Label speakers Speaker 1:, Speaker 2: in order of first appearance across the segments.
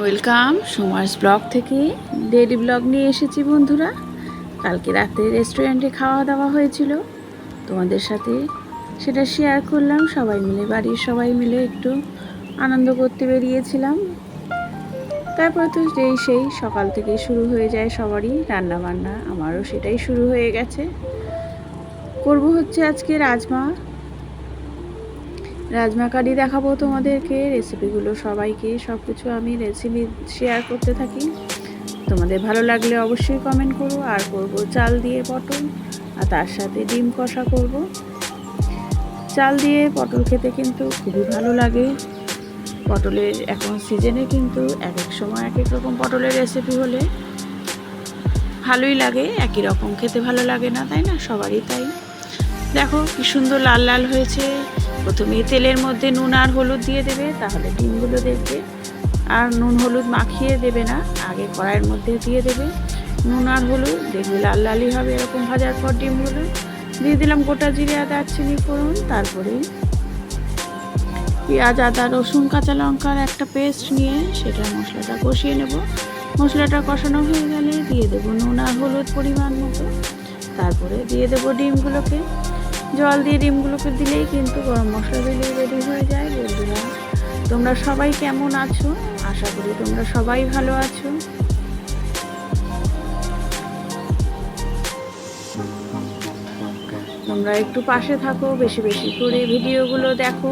Speaker 1: Welcome, সুমার্স blog থেকে daily blog নিয়ে এসেছি বন্ধুরা। কালকে রাতে রেস্টুরেন্টে খাওয়া দাওয়া হয়েছিল। তোমাদের সাথে সেটা শেয়ার করলাম। সবাই মিলে, বাড়ির সবাই মিলে একটু আনন্দ করতে বেরিয়েছিলাম। তারপর তো যেই সেই, সকাল থেকে শুরু হয়ে যায় সবারই। রান্না বান্না আমারও সেটাই শুরু হয়ে গেছে। করব হচ্ছে আজকে রাজমা। রাজমা কারি দেখাবো তোমাদেরকে রেসিপিগুলো সবাইকে সব কিছু আমি রেসিপি শেয়ার করতে থাকি। তোমাদের ভালো লাগলে অবশ্যই কমেন্ট করো, আর করব চাল দিয়ে পটল, আর তার সাথে ডিম কষা করব। চাল দিয়ে পটল খেতে কিন্তু খুবই ভালো লাগে। পটলের এখন সিজনে কিন্তু এক এক সময় এক এক রকম পটলের রেসিপি হলে ভালোই লাগে, একই রকম খেতে ভালো লাগে না, তাই না? সবারই তাই। দেখো কি সুন্দর লাল লাল হয়েছে। প্রথমে তেলের মধ্যে নুন আর হলুদ দিয়ে দেবে, তাহলে ডিমগুলো দেখবে। আর নুন হলুদ মাখিয়ে দেবে না, আগে কড়াইয়ের মধ্যে দিয়ে দেবে। নুন আর হলুদ, দেখবে লাল লালই হবে এরকম ভাজার পর ডিমগুলো। দিয়ে দিলাম গোটা জিরে, আদা চিনি করুন তারপরে পেঁয়াজ, আদা, রসুন, কাঁচা লঙ্কার একটা পেস্ট নিয়ে সেটা মশলাটা কষিয়ে নেব। মশলাটা কষানো হয়ে গেলে দিয়ে দেবো নুন আর হলুদ পরিমাণ মতো। তারপরে দিয়ে দেবো ডিমগুলোকে। জল দিয়ে ডিমগুলোকে দিলেই কিন্তু গরম মশলা দিলে রেডি হয়ে যায় বন্ধুরা তোমরা সবাই কেমন আছো? আশা করি তোমরা সবাই ভালো আছো। তোমরা একটু পাশে থাকো, বেশি বেশি করে ভিডিওগুলো দেখো,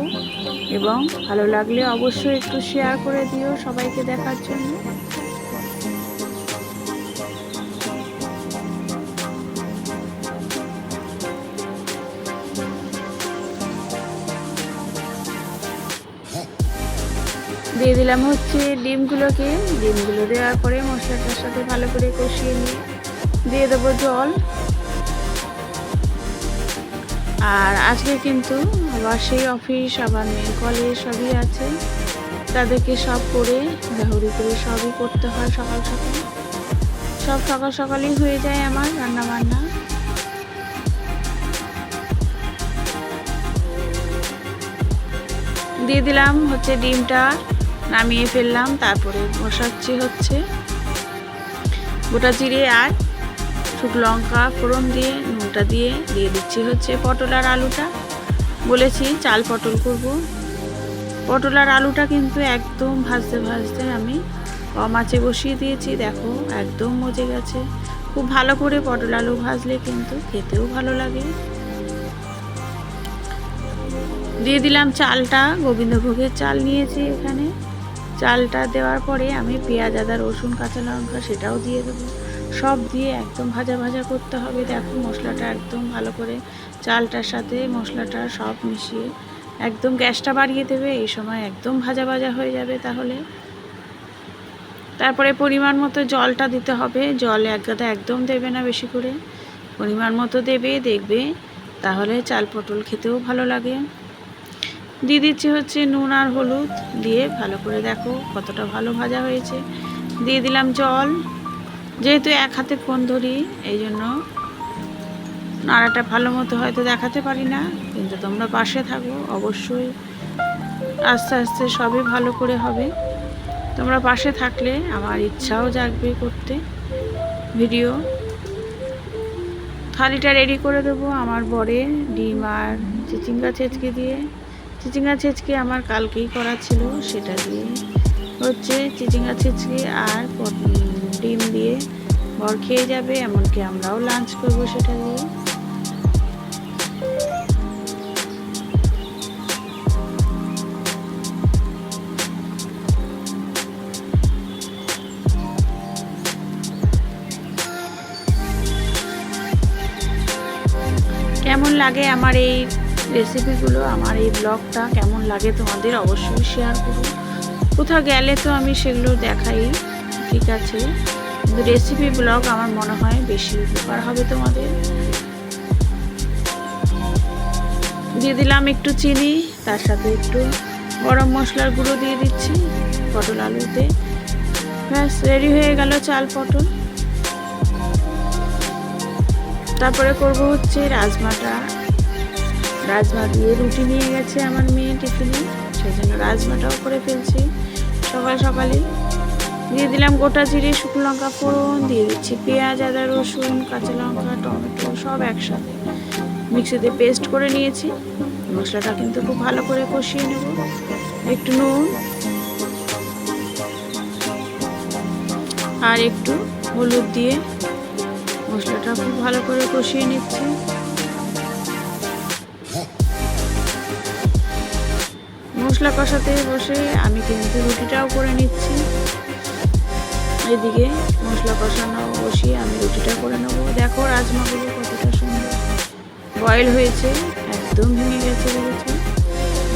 Speaker 1: এবং ভালো লাগলে অবশ্যই একটু শেয়ার করে দিও সবাইকে দেখার জন্য। দিয়ে দিলাম হচ্ছে ডিমগুলোকে। ডিমগুলো দেওয়ার পরে মশলাটার সাথে ভালো করে কষিয়ে নিয়ে দিয়ে দেবো জল। আর আজকে কিন্তু আবার সেই অফিস, আবার মেয়ে কলেজ সবই আছে। তাদেরকে সব করে ঘাহুড়ি করে সবই করতে হয় সকাল সকাল। সব সকাল সকালই হয়ে যায় আমার রান্না বান্না দিয়ে দিলাম হচ্ছে ডিমটা। নামিয়ে ফেললাম, তারপরে বসাচ্ছি হচ্ছে গোটা জিরে আর শুকনো লঙ্কা ফোড়ন দিয়ে, নুনটা দিয়ে দিয়ে দিচ্ছি হচ্ছে পটল আর আলুটা। বলেছি চাল পটল করব। পটল আর আলুটা কিন্তু একদম ভাজতে ভাজতে আমি কম আঁচে বসিয়ে দিয়েছি, দেখো একদম মজে গেছে। খুব ভালো করে পটল আলু ভাজলে কিন্তু খেতেও ভালো লাগে। দিয়ে দিলাম চালটা, গোবিন্দভোগের চাল নিয়েছি এখানে। চালটা দেওয়ার পরে আমি পেঁয়াজ, আদা, রসুন, কাঁচা লঙ্কা সেটাও দিয়ে দেবো। সব দিয়ে একদম ভাজা ভাজা করতে হবে। দেখো মশলাটা একদম ভালো করে চালটার সাথে মশলাটা সব মিশিয়ে একদম গ্যাসটা বাড়িয়ে দেবে। এই সময় একদম ভাজা ভাজা হয়ে যাবে তাহলে। তারপরে পরিমাণ মতো জলটা দিতে হবে। জল এক গাদা একদম দেবে না বেশি করে। পরিমাণ মতো দেবে, দেখবে তাহলে চাল পটল খেতেও ভালো লাগে। দিয়ে দিচ্ছি হচ্ছে নুন আর হলুদ দিয়ে ভালো করে দেখো কতটা ভালো ভাজা হয়েছে। দিয়ে দিলাম জল। যেহেতু এক হাতে ফোন ধরি এই জন্য নাড়াটা ভালো মতো হয়তো দেখাতে পারি না, কিন্তু তোমরা পাশে থাকো, অবশ্যই আস্তে আস্তে সবই ভালো করে হবে। তোমরা পাশে থাকলে আমার ইচ্ছাও জাগবে করতে। ভিডিও থালিটা রেডি করে দেবো আমার বরে, ডিম আর চিচিঙ্গা ছেচকে দিয়ে। চিচিঙ্গা ছেচকে আমার কালকেই করা ছিল, সেটা দিয়ে হচ্ছে চিচিঙ্গা ছেচকে আর ডিম দিয়ে ঘর খেয়ে যাবে, এমনকি আমরাও লাঞ্চ করব সেটা দিয়ে। কেমন লাগে আমার এই রেসিপিগুলো আমার এই ব্লগটা কেমন লাগে তোমাদের অবশ্যই শেয়ার করো। কোথাও গেলে তো আমি সেগুলো দেখাই, ঠিক আছে? কিন্তু রেসিপি ব্লগ আমার মনে হয় বেশি উপকার হবে তোমাদের। দিয়ে দিলাম একটু চিনি, তার সাথে একটু গরম মশলার গুঁড়ো দিয়ে দিচ্ছি, পটল আলুতে। ব্যাস রেডি হয়ে গেল চাল, পটল। তারপরে করব হচ্ছে রাজমাটা। রাজমা দিয়ে রুটি নিয়ে গেছে আমার মেয়ে টিফিনে সেই জন্য রাজমাটাও করে ফেলছি। সকাল সকালে দিয়ে দিলাম গোটা জিরে, শুকনো লঙ্কা ফোড়ন, দিয়ে দিচ্ছি পেঁয়াজ, আদা, রসুন, কাঁচা লঙ্কা, টমেটো, সব একসাথে। মিক্সিতে পেস্ট করে নিয়েছি। মশলাটা কিন্তু খুব ভালো করে কষিয়ে নেব। একটু নুন আর একটু হলুদ দিয়ে মশলাটা খুব ভালো করে কষিয়ে নিচ্ছি। মশলা কষাতে বসে আমি কিন্তু রুটিটাও করে নিচ্ছি। এদিকে মশলা কষানো বসিয়ে আমি রুটিটা করে নেব। দেখো রাজমাগুলো কতটা সুন্দর। বয়েল হয়েছে, একদম ভেঙে গেছে দেখেছি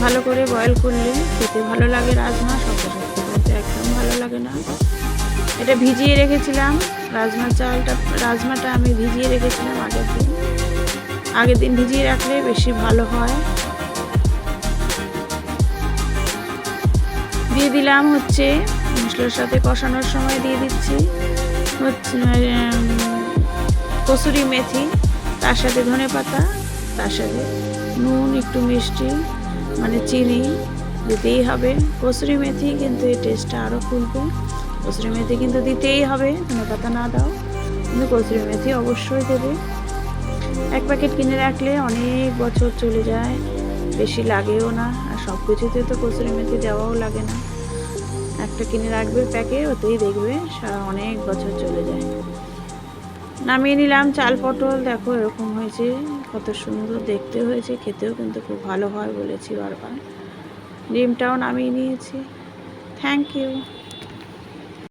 Speaker 1: ভালো করে বয়েল করলে খেতে ভালো লাগে রাজমা শক্ত শক্ত একদম ভালো লাগে না। এটা ভিজিয়ে রেখেছিলাম, রাজমা চালটা, রাজমাটা আমি ভিজিয়ে রেখেছিলাম আগের দিন। আগের দিন ভিজিয়ে রাখলে বেশি ভালো হয়। দিয়ে দিলাম হচ্ছে মশলার সাথে কষানোর সময় দিয়ে দিচ্ছি কসুরি মেথি, তার সাথে ধনে পাতা, তার সাথে নুন, একটু মিষ্টি মানে চিনি দিতেই হবে। কসুরি মেথি কিন্তু এই টেস্টটা আরও খুলবে কসুরি মেথি কিন্তু দিতেই হবে, ধনে পাতা না দাও। কিন্তু কসুরি মেথি অবশ্যই দেবে। এক প্যাকেট কিনে রাখলে অনেক বছর চলে যায়, বেশি লাগেও না, আর সব কিছুতে তো কসুরি মেথি দেওয়াও লাগে না। একটা কিনে রাখবে প্যাকে, ওতেই দেখবে, সারা অনেক বছর চলে যায়। নামিয়ে নিলাম চাল পটল, দেখো এরকম হয়েছে, কত সুন্দর দেখতে হয়েছে, খেতেও কিন্তু খুব ভালো হয় বলেছি বারবার। ডিমটাও নামিয়ে নিয়েছি। Thank you